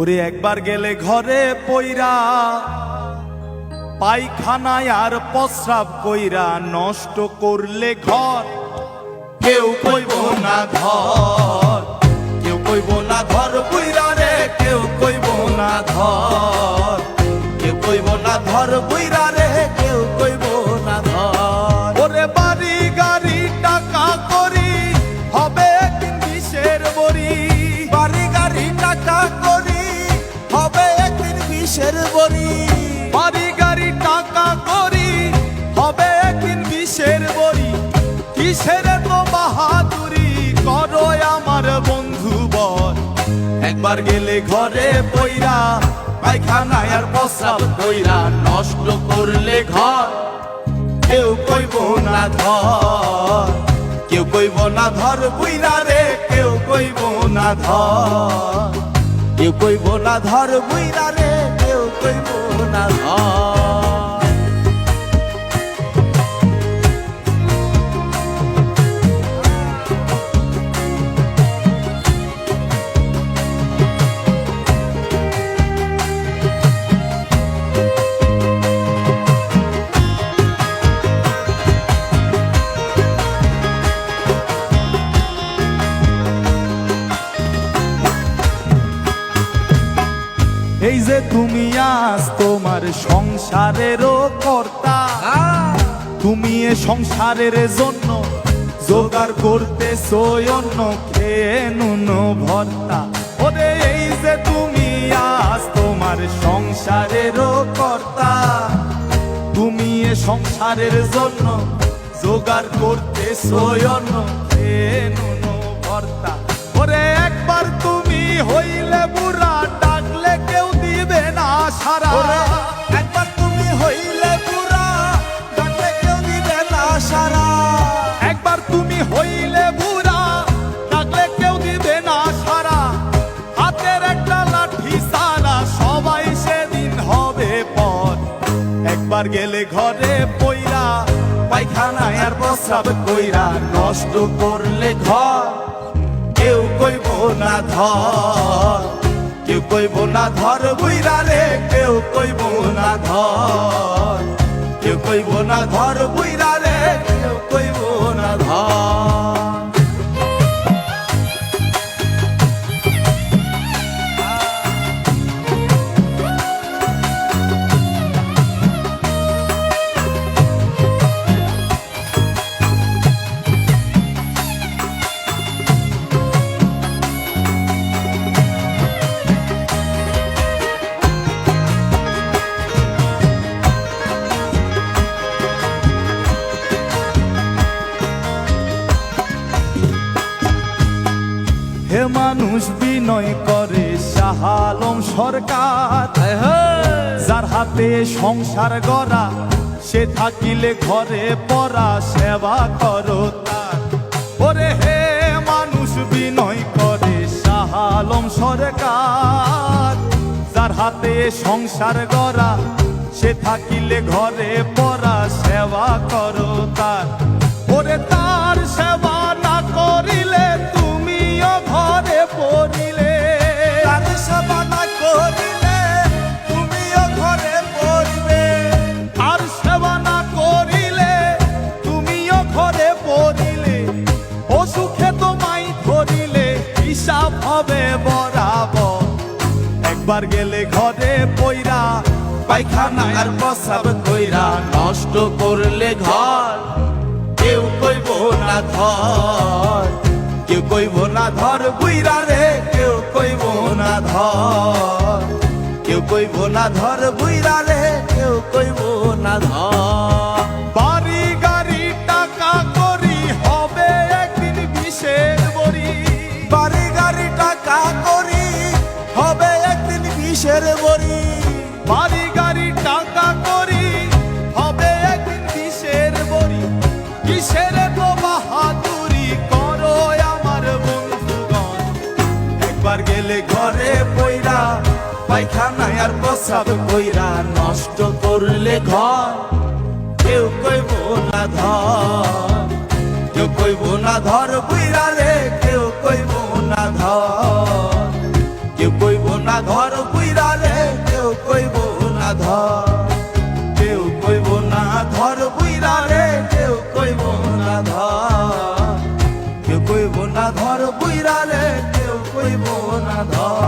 ওরে একবার গেলে ঘরে পইরা, পায়খানায় আর প্রস্রাব কইরা নষ্ট করলে ঘর। কেউ কইব না ঘর, কেউ কইব না ঘর কইরা রে, কেউ কইব না ঘর, কেউ কইব না ধর একবার গেলে ঘরে পইরা, পায়খানায় আর প্রস্রাব কইরা নষ্ট করলে ঘর। কেউ কইব না ধর কেউ কইব না ধর বুইরা রে, কেউ কইব না ধর কেউ কইব না ধর বুইরা রে, কেউ কইব না ধর এই যে তুমি আজ তোমার সংসারেরও কর্তা। তুমি এ সংসারের জন্য জোগাড় করতে অন্য খেয়ে নুন ভর্তা। ওরে এই যে তুমি আজ তোমার সংসারেরও কর্তা। তুমি এ সংসারের জন্য জোগাড় করতে অন্য খেয়ে নুন ভর্তা। ওরে একবার তুমি হইলে দিবে সারা একবার তুমি হইলে পুরা ডাকলে কেউ দিবে না সারা। একবার তুমি হইলে বুড়া, ডাকলে কেউ দিবে না সারা। হাতের একটা লাঠি সারা, সবাই সেদিন হবে পর একবার গেলে ঘরে পইরা, পায়খানায় আর প্রস্রাব কইরা, নষ্ট করলে ঘর, কেউ কইব না ধর। কইব না ধর বুইরা রে কেউ কইব না ধর কেউ কইব না ধর বুইরা মানুষ বিনয় করে শাহালম সরকার। যার হাতে সংসার গড়া সে থাকিলে ঘরে পড়া সেবা করো তার। ওরে হে মানুষ বিনয় করে শাহালম সরকার। যার হাতে সংসার গড়া সে থাকিলে ঘরে পড়া সেবা করো তার। ওরে তার একবার গেলে ঘরে পইরা, পায়খানা আর প্রসাব কইরা। নষ্ট করলে ঘর, কেউ কইব না ধর কেউ কইব না ধর বুইরা রে, কেউ কইব না ধর কেউ কইব না ধর বুইরা রে, কেউ কইব না ধর বিশের বড়ি বাড়ি, গাড়ি, টাকা করি। হবে একদিন কিসের বড়ি কিসের তো বাহাদুরি? করো আমার বন্ধুগণ। একবার গেলে ঘরে পইরা, পায়খানায় আর প্রসাব কইরা নষ্ট করলে ঘর। কেউ কইব না ধর, কেউ কইব না ধর বুইরা রে, কেউ কইব বুইরা রে কেউ কইব না ধর।